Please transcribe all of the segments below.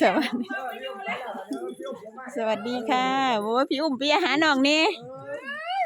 สวัสดีสวัสดีค่ะโอ้ยพี่อุ้มไปหาน้องนี่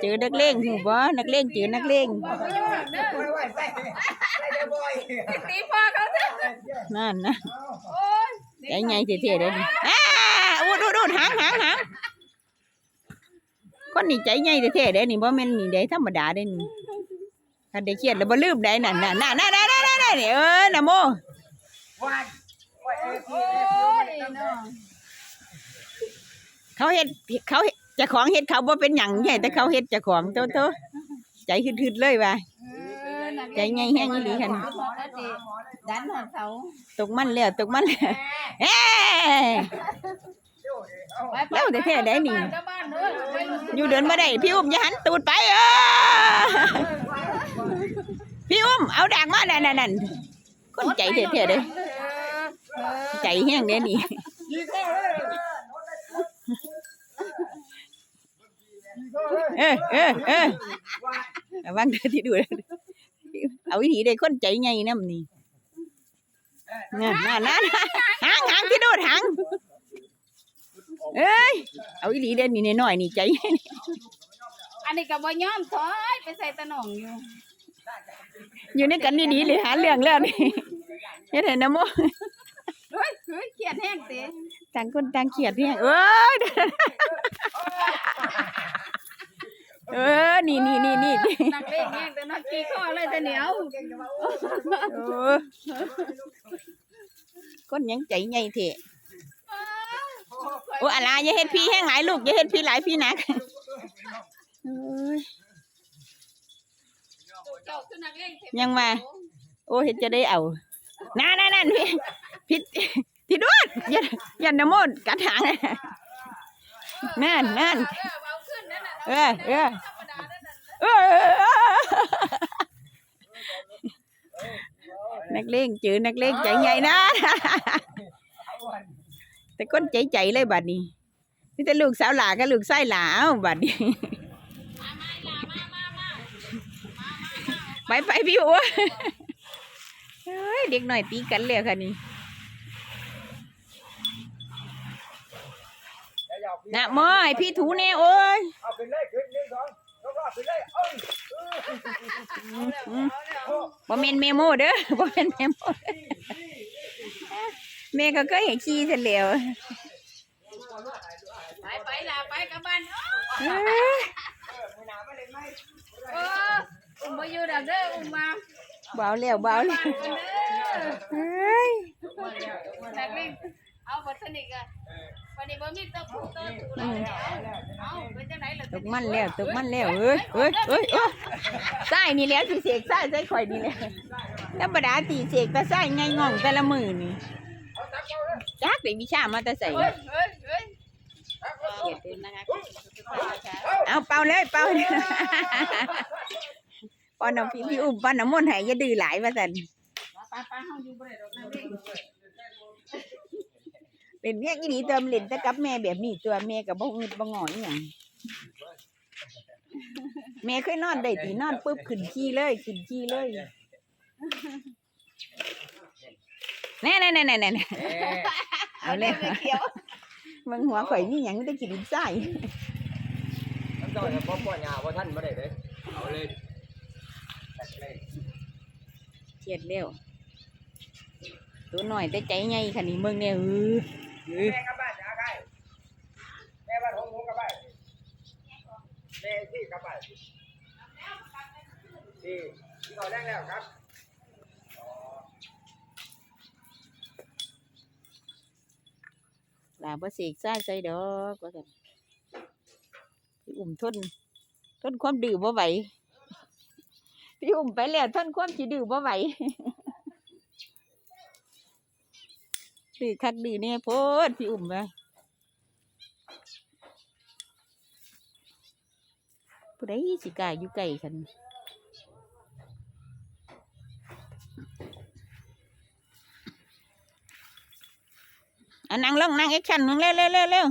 เจอนักเลงหูบ่นักเลงเจอนักเลงตีพ่อเขาซะนั่นนะยใจใหญ่เท่ๆเด้ออ้าอูดอูดอูดหางหางหางคนนี่ใจใหญ่เท่ๆเด้นี่บ่แม่นนี่ได้ธรรมดาเด้นี่คันได้เครียดแล้วบ่ลืมได้นั่นน่ะน่ะน่ะน่ะน่ะน่ะน่ะ นี่เออนะโมโอ้ยเนาะเขาเฮ็ดเขาเจ้าของเฮ็ดเขาบ่เป็นหยังใหญ่แต่เขาเฮ็ดเจ้าของโตโตใจฮึดๆเลยว่ะ เออนักใจใหญ่แฮงอีหลีคั่นดันหอดเสาตกมันแล้วตกมันแล้วเอ้ยเร็วแต่แท้ได้นี่กลับบ้านเด้อไปลูกอยู่เดินมาได้พี่อุ้มอย่าหันตูดไปเออพี่อุ้มเอาด่างมานั่นนั่นนั่น คนใจเท่ๆเด้เออเออใจแห้งเด้นี่เออเออเออระวังเด้อที่ดูเด้อเอาอีหลีได้คนใจใหญ่นำนี่นั่นนั่นนั่นหางหางที่ดูดหางเอ้ยเอาอีหลีเด้อนี่น้อยๆนี่ใจ อันนี้ก็บ่ยอมถอย ไปใส่ตะหนองอยู่ อยู่ในกันดีๆเลยหาเรื่องแล้วนี่เฮ็ดให้นะโมเฮ้ยเฮ้ยเครียดแห้งเตะต่างคนต่างเขียดเนี่ยเอ้ยเออ นี่นี่นี่นี่นักเลงแห้งแต่นักขี้ข้อเลยแต่เหนียวเออคนหยังใจใหญ่เถอะโอ้อะไรอย่าเฮ็ดพี่แห้งหลายลูกอย่าเฮ็ดพี่หลายพี่หนักเอ้ ยเจ้าคือนักเลงเถอะยังมา โอ้เฮ็ดจะได้เอานั่นนั่นนั่นพี่พี่พี่ดวดอย่าอย่านะโมดกัดหางนั่นนั่นเออเอาขึ้นนั่นน่ะเออเออธรรมดานั่นน่ะเออนักเลงเจอนักเลงใจใหญ่นะแต่ก้นใจใจเลยบัดนี้นี่แต่ลูกสาวหลากับลูกไส้หลาเอ้าบัดนี้ ไปไปพี่อัวเฮ้ยเด็กหน่อยตีกันเลยค่ะนี่นะมอยพี่ถูแน่โอ้ยเอาไปเลยขึ้นหนึ่งสองแล้วก็ไปเลยเอ้ยอืมบ่แม่นเมโมเด้อบ่แม่นเมโมเด้อแม่ก็เคยเห็นขี้เสร็จแล้วไปไปล่ะไปกลับบ้านเออเอ้ยเอออุ้มมาอยู่ดับเด้ออุ้มมาเบาแล้วเบาแล้วบ้านกันเด้อเฮ้ยนักเลงเอาบัตรสนิทกันวันนี้บ่มีตัวผู้ตัวถูแล้วเอาเป็นจังไหนล่ะตกมันแล้วตกมันแล้วเอ้ยเอ้ยเอ้ยเอ้ยไส้นี่แหล้วสิเสกไส้ไส้ข่อยนี่แหละธรรมดาตีเสกแต่ไส้ไงง่องแต่ละมือนี่จักได้วิชามาแต่ใส่ เฮ้ยเฮ้ยเฮ้ยเขียดเองนะคะเอาเป่าเลยเป่าเลย ป้อนน้ำพี่พี่อุ้มป้อนน้ำมนต์ให้อย่าดื้อหลายว่าซั่นไปไปเฮาอยู่บ่ได้ดอกนักเลงเป็นเมียอีหลีเติมเล่นแต่กับแม่แบบนี้ตัวแม่ก็บ่งึดบ่งออีหยังแม่เคยนอนได้ตีนอนปุ๊บขึ้นขี้เลยขึ้นขี้เลยแน่ๆๆๆๆเอาเลยเขียวมึงหัวข่อยนี่หยังได้กินไส้น้ำจอยเนี่ยพ่อพ่อยาว่าท่านไม่ได้เลยเอาเลยตัด เลยเครียดแล้วตัวหน่อยแต่ใจใหญ่ค่ะนี่มึงเนี่ยเออเออแม่กลับบ้านยาใกล้แม่บ้านของหมูกลับบ้านแม่ที่กลับบ้านที่ที่เขาแรงแล้วครับลาบ่เสกไส้ใส่ดอกว่าซั่นพี่อุ้มทนทนความดื้อบ่ไหว พี่อุ้มไปแล้วทนความสิดื้อบ่ไหวดื้อคักดื้อแน่โพดพี่อุ้มว่าผู้ใดสิกล้าอยู่ใกล้คันอันนั่งลงนั่งแอคชั่นมึงเร็วเร็วเร็วเร็ว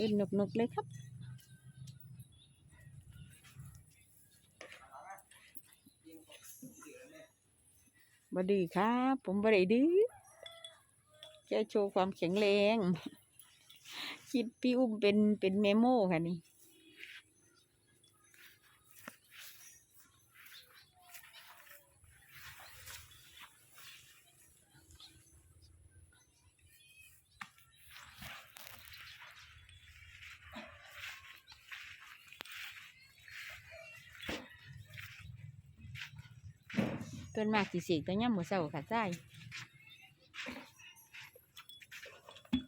เล่นหนุกๆเลยครับ บดีครับ ผมบดีดื้อจะโชว์ความแข็งแรง คิดพี่อุ้มเป็นเป็นเมโม่ค่ะนี่ เกินมากสิสิก็ย่ำหมูเสาค่ะใช่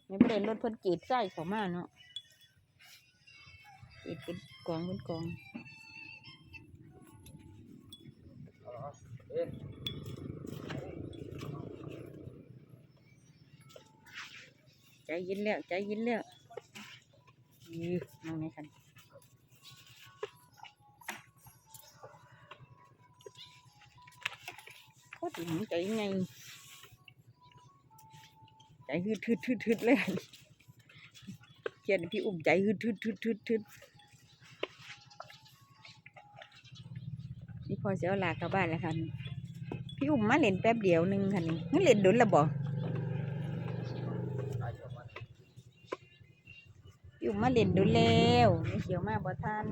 ไม่ประเด็นรถพิ่นกีดไส้เขามาเนาะกีดเป็นกองเป็นกองใจยินแล้วใจยินแล้วยือมองในคัน โคตรหงใจไงใจฮึดฮึดฮึดฮึดเลยเขียนพี่อุ้มใจฮึดฮึดฮึดฮึดฮึดนี่พอเสียวลากลับบ้านแล้วค่ะนี่พี่อุ้มมาเล่นแป๊บเดียวหนึงค่ะนี่มันเล่นโดนและบ่อยู่มาเล่นดูแล้วไม่เขียวมากบ่ทัน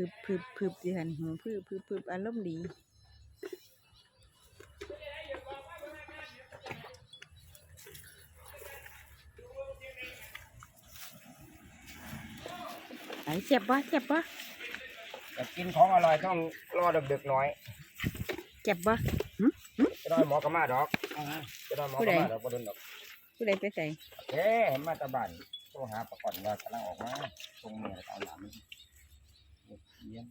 พึบพึบพึบดิหันหูพึบพึบพึบอารมณ์ดีไอ้เจ็บปะเจ็บปะจะกินของอร่อยต้องรอดึกๆหน่อยเจ็บปะจะได้หมอกระมาดอกจะได้หมอกระมาดอกบ่โดนดอกผู้ใดไปใส่เฮ้เห็นมาตะบันโทรหาประก่อนว่ากำลังออกมาตรงเนี้เอาหลาม เยี่ยม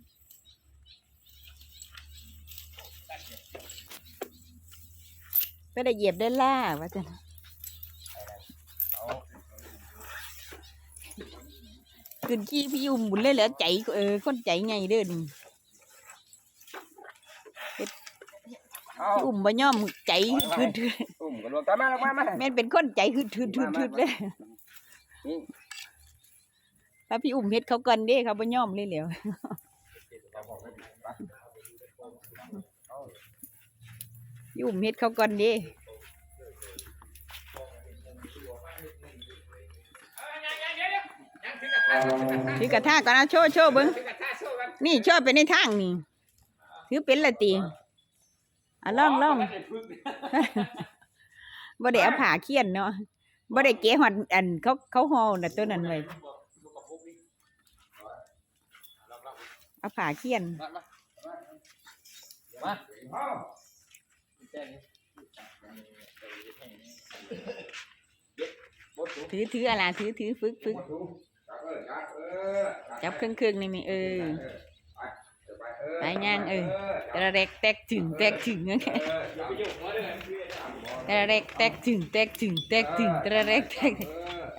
ไปได้เหยียบได้ล่าว่าจันเอาขึ้นขี้พี่ยุ่มบุญเลยเหรอใจเออคนใจไงเด้อนี่เอาพี่อุ้มบ่ย่อมใจฮึดฮึดอุ้มกันลงตามมาลงมามาแม่นเป็นคนใจฮึดฮึดฮึดฮึดเลยนี่ ถ้าพี่อุ้มเฮ็ดเขาก่อนเด้เขาบ่ย่อมเลยแหล้วพี่อุ้มเฮ็ดเขาก่อนเด้ถือกระทาก่อนนะโชว์โชว์เบิ่งนี่โชว์ไปในทางนี่ถือเป็นละติอะลองลองบ่ได้เอาผ้าเขียนเนาะบ่ได้เก๋ฮอดอันเขาเขาห่อน่ะตัวนั้นไว้ เอาผาเขียนมาเอาถือถืออะไรถือถือฝึกฝึกจับเครื่องเครื่องนี่มีเออไปย่างเออตะระเรกแตกถึงแตกถึงงั้นตะระเรกแตกถึงแตกถึงแตกถึงตะระเรกแตก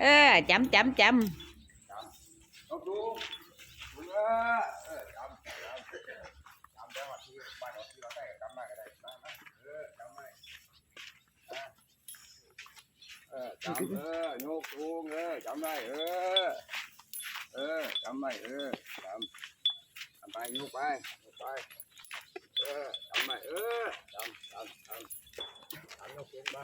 เออจำจำจเอาดูดูเออเออจำจำจำได้ว่าที่บ้านเราที่เราได้จำได้ก็ได้มามาเออจำได้อะ เออจำเออโยกตูงเออจำได้เออ เออจำได้เออจำจำไปโยกไปโยกไป เออจำได้เออจำจำจำจำโยกตูงไป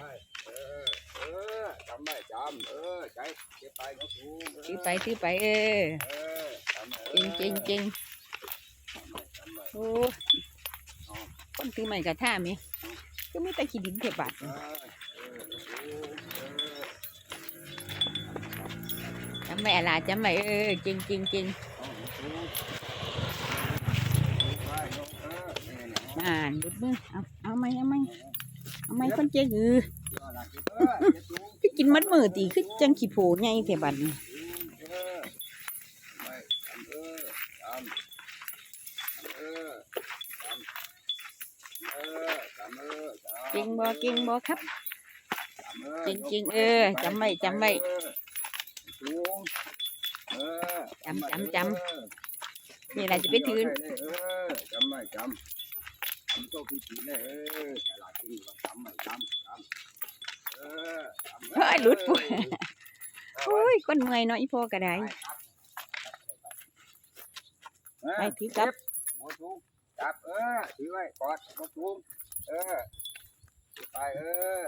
เออเออจำได้จำเออใจเก็บไปโยกตูงเอำถือไปถือไปเออเออจำได้เอจริองจริงจริงจำได้โอ้คนถือไม้กระท่ามีก็ไมีแต่ขี้ดินเทบาดเออเออเออเอำไม่อะไรจำไม่เออจริงจริงจริงเอาดูไปโยกเออเนี่ยเนี่ยอ่านบุดมือเอาเอาไหมเอาไหมเอาไหมคนเจ๊กือคือกินมัดมือตีคือจังขี้โผล่ไงเทบันเออไปจำเออจำเออจำเออจำเออจำเก่งบ่เก่งบ่ครับจำเออจริงเออจำไว้จำไว้ ตูงเออ จำจำจเออนี่แหละจะไปถือเออจำไม่จำจำโต๊ะพี่ผีเลยเออแต่ละที่ก็จำไม่จำจำเออจำเฮ้ยยหลุดปุ๊บโอ้ยคนเมื่อยเนาะอีพ่อก็ได้ไปถือกลับหมดทุกจับเออถือไว้กอดหมดทุกเออถือไปเออ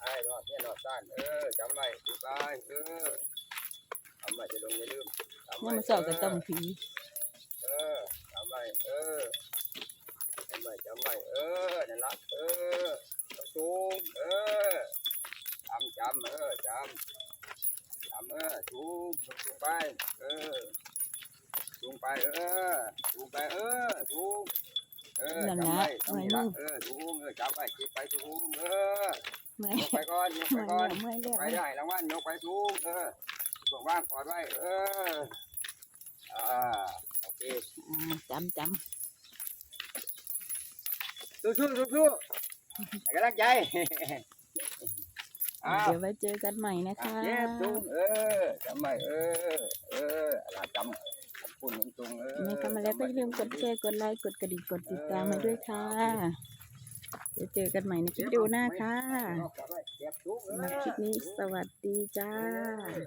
ไอ้รอดเนี่ยรอดต้านเออจำไว้ถือไปเออจำไว้จะลงอย่าลืมจำเนี่ไว้ยมันสอบกับต้มผีเออจำไว้เออจำไว้จำไว้เออนั่นละเออสูงเออจำจำเออจำจำเออสูงสูงไปเออสูงไปเออสูงไปเออสูงเออนั่นจับนะไว้เมื่อยจัมืบอเออสูงเออจับไว้เก็บไปสูงเออเมื่อยยกไปก่อนยกเมื่ไปอยก่อนแล้วเมื่อยแล้วไปได้รางวัลยกไปสูงเออ ส่งว่างกอดไว้เอออ่าโอเคอ่าจำจสู้สู้สู้สู้ให้กำลังใจำอ่าเดี๋ยวไว้เจอกันใหม่นะคะเย็บสูงเออจำไว้เออเอออะไรจำขอบคุณจุงเออแม่เข้ามาแล้วก็อย่าลืมกดแชร์กดไลค์กดกระดิ่งกดติดตามมาด้วยค่ะเดี๋ยวเจอกันใหม่ในคลิปวิดีโอหน้าค่ะเก็บสูงเออสำหรับคลิปนี้สวัสดีจ้าเออ